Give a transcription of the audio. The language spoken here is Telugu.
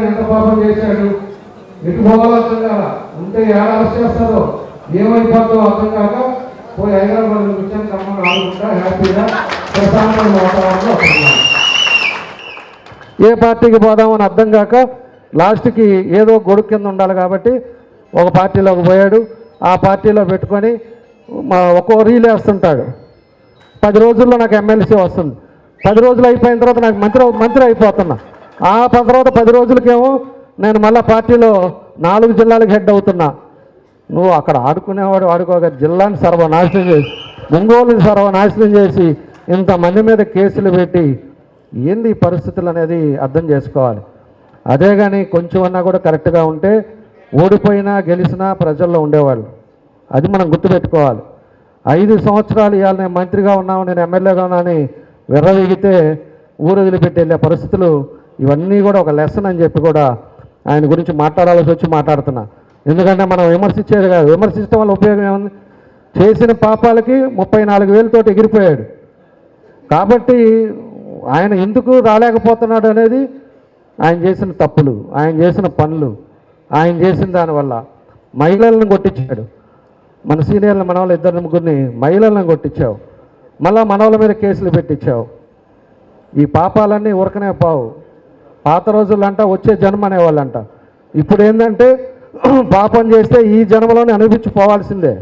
ఆయన ఎంత పాపం చేశాడు? ఎటు పోవాలో అర్థం కాల ఉంటే ఏడ చేస్తారో? ఏమైపోతుందో అర్థం కాక పోయి హైదరాబాద్ కూర్చొని కమ్మని ఆడుకుంటా హ్యాపీగా ప్రశాంతమైన వాతావరణంలో ఏ పార్టీకి పోదామని అర్థం కాక లాస్ట్కి ఏదో గొడుగు కింద ఉండాలి కాబట్టి ఒక పార్టీలోకి పోయాడు. ఆ పార్టీలో పెట్టుకొని ఒక్కో రీల్ వేస్తుంటాడు. పది రోజుల్లో నాకు ఎమ్మెల్సీ వస్తుంది. పది రోజులు అయిపోయిన తర్వాత నాకు మంత్రి మంత్రి అయిపోతున్నా. ఆ పది తర్వాత పది రోజులకేమో నేను మళ్ళీ పార్టీలో నాలుగు జిల్లాలకు హెడ్ అవుతున్నా. నువ్వు అక్కడ ఆడుకునేవాడు ఆడుకోక జిల్లాని సర్వనాశనం చేసి ఒంగోలుని సర్వనాశనం చేసి ఇంతమంది మీద కేసులు పెట్టి ఏంది ఈ పరిస్థితులు అనేది అర్థం చేసుకోవాలి. అదే కానీ కొంచెం అన్నా కూడా కరెక్ట్గా ఉంటే ఓడిపోయినా గెలిచినా ప్రజల్లో ఉండేవాళ్ళు. అది మనం గుర్తుపెట్టుకోవాలి. ఐదు సంవత్సరాలు ఇవాళ నేను మంత్రిగా ఉన్నాను నేను ఎమ్మెల్యేగా ఉన్నానని విర్రవీగితే ఊరు వదిలిపెట్టి వెళ్ళే పరిస్థితులు ఇవన్నీ కూడా ఒక లెసన్ అని చెప్పి కూడా ఆయన గురించి మాట్లాడాల్సి వచ్చి మాట్లాడుతున్నా. ఎందుకంటే మనం విమర్శించేది కాదు. విమర్శించడం వల్ల ఉపయోగం ఏముంది? చేసిన పాపాలకి ముప్పై నాలుగు వేలతో ఎగిరిపోయాడు. కాబట్టి ఆయన ఎందుకు రాలేకపోతున్నాడు అనేది ఆయన చేసిన తప్పులు ఆయన చేసిన పనులు ఆయన చేసిన దానివల్ల మహిళలను కొట్టించాడు. మన సీనియర్లు మన వాళ్ళు ఇద్దరు ముగ్గురిని మహిళలను కొట్టించావు. మళ్ళా మనవల మీద కేసులు పెట్టించావు. ఈ పాపాలన్నీ ఉరకనే పావు. పాత రోజులంట వచ్చే జన్మ అనేవాళ్ళంట. ఇప్పుడు ఏంటంటే పాపం చేస్తే ఈ జన్మలోనే అనిపించిపోవాల్సిందే